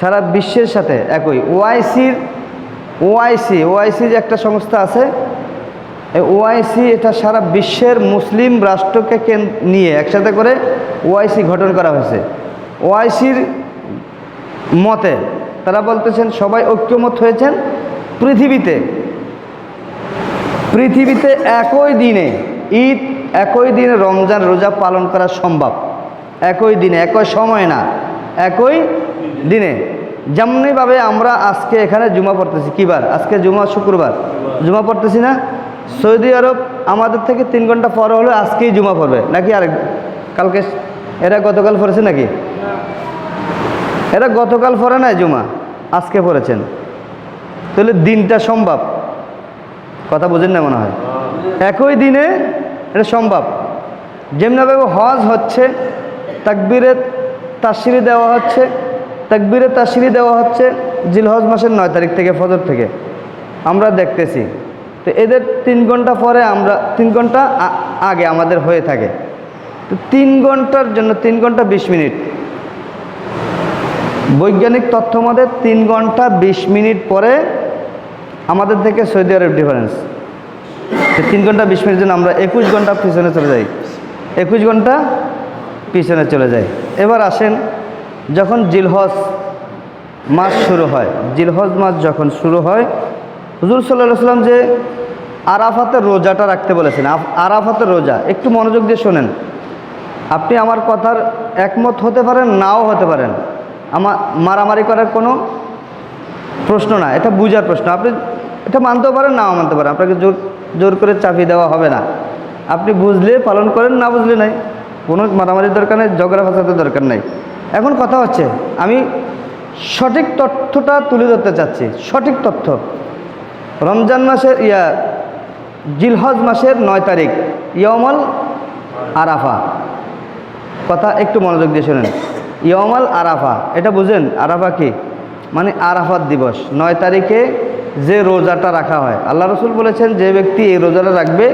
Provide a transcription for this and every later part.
সারা বিশ্বের সাথে একই। ওআইসির ওআইসি ওআইসি যে একটা সংস্থা আছে ওআইসি এটা সারা বিশ্বের মুসলিম রাষ্ট্রকে কেন- নিয়ে একসাথে করে ওআইসি গঠন করা হয়েছে? ওআইসির মতে তারা বলতেছেন, সবাই ঐক্যমত হয়েছেন পৃথিবীতে। পৃথিবীতে একই দিনে ঈদ, একই দিনে রমজান রোজা পালন করা সম্ভব। একই দিনে, একই সময় না। একই দিনে। যেমনিভাবে আমরা আজকে এখানে জুমা পড়তেছি কিবার আজকে জুমা, শুক্রবার। জুমা পড়তেছি না? সৌদি আরব আমাদের থেকে তিন ঘণ্টা পরে হলে আজকেই জুমা পড়বে। নাকি আরেক কালকে এরা গতকাল পড়েছে নাকি? এরা গতকাল পড়ে নাই জুমা, আজকে পড়েছেন। তাহলে দিনটা সম্ভব। কথা বোঝেন না মনে হয়? একই দিনে এটা সম্ভব। যেমনিভাবে হজ হচ্ছে তাকবিরে তাসিরি দেওয়া হচ্ছে, তাকবিরে তাসিরি দেওয়া হচ্ছে জিলহজ মাসের নয় তারিখ থেকে, ফজর থেকে। আমরা দেখতেছি। তো এদের তিন ঘণ্টা পরে আমরা, তিন ঘণ্টা আগে আমাদের হয়ে থাকে। তো তিন ঘণ্টার জন্য তিন ঘণ্টা বিশ মিনিট। বৈজ্ঞানিক তথ্য মতে তিন ঘণ্টা বিশ মিনিট পরে আমাদের থেকে সৌদি আরব ডিফারেন্স তিন ঘণ্টা বিশ মিনিট জন্য আমরা একুশ ঘণ্টা পিছনে চলে যাই। একুশ ঘণ্টা পিছনে চলে যাই। এবার আসেন, যখন জিলহজ মাস শুরু হয়, জিলহজ মাস যখন শুরু হয়, হুজুর সাল্লাহ সাল্লাম যে আরাফাতের রোজাটা রাখতে বলেছেন আরাফাতের রোজা, একটু মনোযোগ দিয়ে শোনেন। আপনি আমার কথার একমত হতে পারেন, নাও হতে পারেন। আমার মারামারি করার কোনো প্রশ্ন না, এটা বুঝার প্রশ্ন। আপনি এটা মানতেও পারেন, নাও মানতে পারেন। আপনাকে জোর জোর করে চাপিয়ে দেওয়া হবে না। আপনি বুঝলে, পালন করেন, না বুঝলে নাই। কোনো মারামারির দরকার নেই, ঝগড়া ফাঁসাতে দরকার নেই। এখন কথা হচ্ছে, আমি সঠিক তথ্যটা তুলে ধরতে চাচ্ছি, সঠিক তথ্য। রমজান মাসের ইয়া, জিলহজ মাসের নয় তারিখ ইয়মল আরাফা। কথা একটু মনোযোগ দিয়ে শোনেন। ইয়মাল আরাফা, এটা বুঝেন, আরাফা কি? মানে আরাফাত দিবস। নয় তারিখে যে রোজাটা রাখা হয়। আল্লাহ রসুল বলেছেন, যে ব্যক্তি এই রোজাটা রাখবে,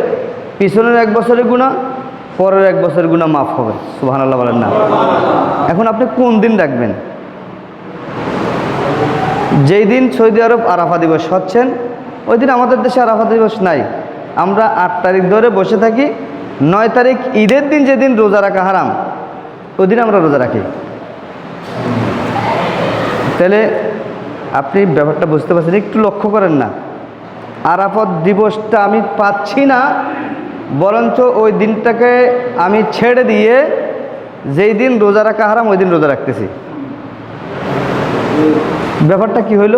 পিছনের এক বছরের গুণা পরের এক বছর গুণা মাফ হবে সুহান আল্লাহ বলেন না। এখন আপনি কোন দিন রাখবেন? যেই দিন সৌদি আরব আরাফা দিবস হচ্ছেন, ওই দিন আমাদের দেশে আরাফা দিবস নাই। আমরা আট তারিখ ধরে বসে থাকি, নয় তারিখ ঈদের দিন যেদিন রোজা রাখা হারাম, ওই দিন আমরা রোজা রাখি। তাহলে আপনি ব্যাপারটা বুঝতে পারছেন, একটু লক্ষ্য করেন না। আরাফত দিবসটা আমি পাচ্ছি না বরঞ্চ ওই দিনটাকে আমি ছেড়ে দিয়ে যেই দিন রোজা রাখা হারাম, ওই দিন রোজা রাখতেছি। ব্যাপারটা কি হইল?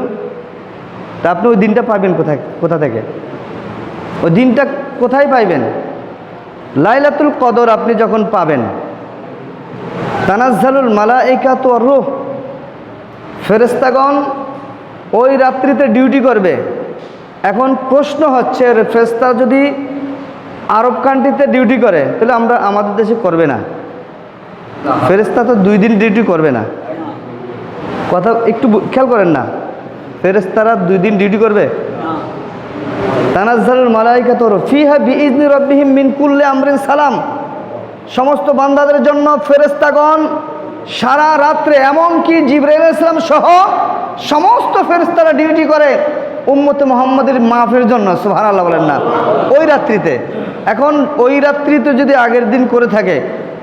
তা আপনি ওই দিনটা পাবেন কোথায় কোথা থেকে? ওই দিনটা কোথায় পাইবেন? লাইলাতুল কদর আপনি যখন পাবেন, তানাজ্জালুল মালাইকা তো রুহ। ফেরেস্তাগণ ওই রাত্রিতে ডিউটি করবে। এখন প্রশ্ন হচ্ছে ফেরেস্তা যদি আরব কান্ট্রিতে ডিউটি করে, তাহলে আমরা আমাদের দেশে করবে না। ফেরেস্তা তো দুই দিন ডিউটি করবে না। কথা একটু খেয়াল করেন না। ফেরেস্তারা দুই দিন ডিউটি করবে? তানাজ্জালুল মালাইকা তোর ফিহা বিইজনি রব্বিহিম মিন কুল্লি আমরিন সালাম। সমস্ত বান্দাদের জন্য ফেরেস্তাগণ সারা রাত্রে, এমনকি জিব্রাইল ইসলাম সহ সমস্ত ফেরেস্তারা ডিউটি করে। উম্মতে মোহাম্মদের মাফের জন্য সুহান আল্লাহ বলেন না। ওই রাত্রিতে। এখন ওই রাত্রিতে যদি আগের দিন করে থাকে,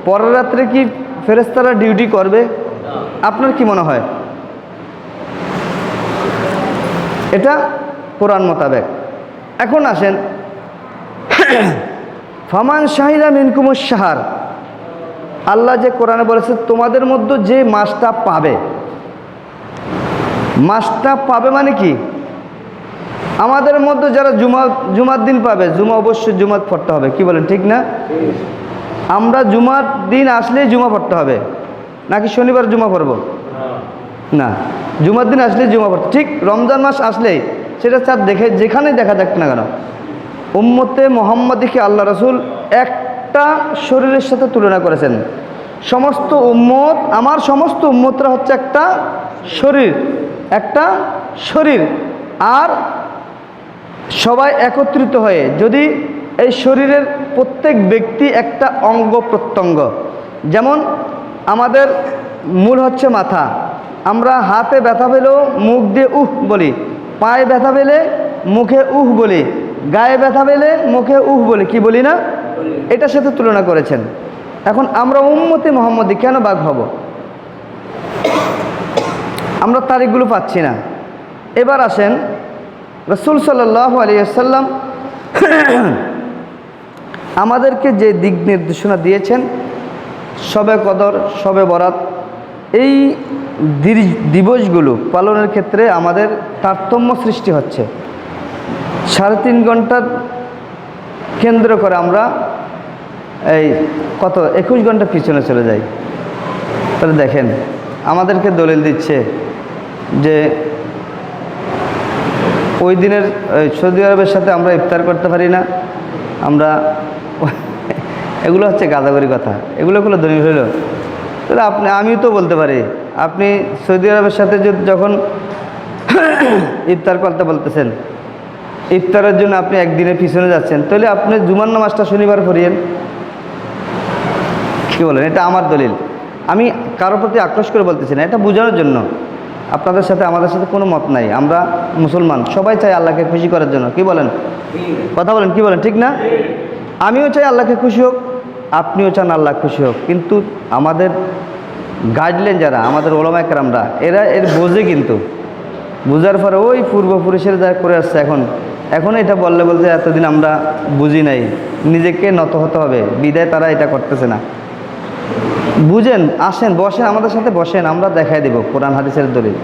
পরের রাত্রে কি ফেরেস্তারা ডিউটি করবে? আপনার কি মনে হয়? এটা কোরআন মোতাবেক। এখন আসেন। ফামান শাহিদা মিনকুমুস সাহার আল্লাহ যে কোরআনে বলেছে, তোমাদের মধ্যে যে মাসটা পাবে মাসটা পাবে মানে কি? আমাদের মধ্যে যারা জুমা জুমার দিন পাবে, জুমা অবশ্যই জুমাত পড়তে হবে, কি বলেন, ঠিক না? আমরা জুমার দিন আসলেই জুমা পড়তে হবে, নাকি শনিবার জুমা পড়ব? না, জুমার দিন আসলেই জুমা পড়তে, ঠিক রমজান মাস আসলেই, সেটা স্যার দেখে যেখানেই দেখা যাক না কেন, উম্মতে মোহাম্মদীকে আল্লাহ রসুল একটা শরীরের সাথে তুলনা করেছেন, সমস্ত উম্মত, আমার সমস্ত উম্মতরা হচ্ছে একটা শরীর একটা শরীর, আর সবাই একত্রিত হয়ে যদি এই শরীরের প্রত্যেক ব্যক্তি একটা অঙ্গ প্রত্যঙ্গ, যেমন আমাদের মূল হচ্ছে মাথা, আমরা হাতে ব্যথা পেলেও মুখ দিয়ে উহ বলি, পায়ে ব্যথা পেলে মুখে উহ বলি, গায়ে ব্যথা পেলে মুখে উহ বলি, কি বলি না? এটার সাথে তুলনা করেছেন। এখন আমরা উম্মতি মোহাম্মদী কেন বাঘ হব? আমরা তারিখগুলো পাচ্ছি না। এবার আসেন রসুল সাল্লাহ আলিয়াল্লাম আমাদেরকে যে দিক নির্দেশনা দিয়েছেন সবে কদর সবে বরাত, এই দিবসগুলো পালনের ক্ষেত্রে আমাদের তারতম্য সৃষ্টি হচ্ছে। সাড়ে তিন ঘণ্টার কেন্দ্র করে আমরা এই কত, একুশ ঘণ্টা পিছনে চলে যাই। তাহলে দেখেন, আমাদেরকে দলিল দিচ্ছে যে ওই দিনের সৌদি আরবের সাথে আমরা ইফতার করতে পারি না। আমরা এগুলো হচ্ছে গাদাগরি কথা। এগুলো কোনো দলিল হইল। তাহলে আপনি, আমিও তো বলতে পারি। আপনি সৌদি আরবের সাথে যখন ইফতার করতে বলতেছেন, ইফতারের জন্য আপনি একদিনের পিছনে যাচ্ছেন, তাহলে আপনি জুমার নামাজটা শনিবার পড়িয়েন। কী বলেন? এটা আমার দলিল। আমি কারোর প্রতি আক্রোশ করে বলতেছি না, এটা বোঝানোর জন্য। আপনাদের সাথে আমাদের সাথে কোনো মত নাই। আমরা মুসলমান, সবাই চাই আল্লাহকে খুশি করার জন্য। কি বলেন? কথা বলেন, কি বলেন, ঠিক না? আমিও চাই আল্লাহকে খুশি হোক, আপনিও চান আল্লাহ খুশি হোক। কিন্তু আমাদের গাইডলাইন যারা, আমাদের ওলামাইকরামরা এরা এর বোঝে কিন্তু। বোঝার পরে ওই পূর্বপুরুষের যা করে আসছে এখন এখন এটা বললে বলতে এতদিন আমরা বুঝি নাই। নিজেকে নত হতে হবে। বিদায় তারা এটা করতেছে না। বুঝেন আসেন বসেন আমাদের সাথে বসেন আমরা দেখাই দেব কোরআন হাদিসের দলিল।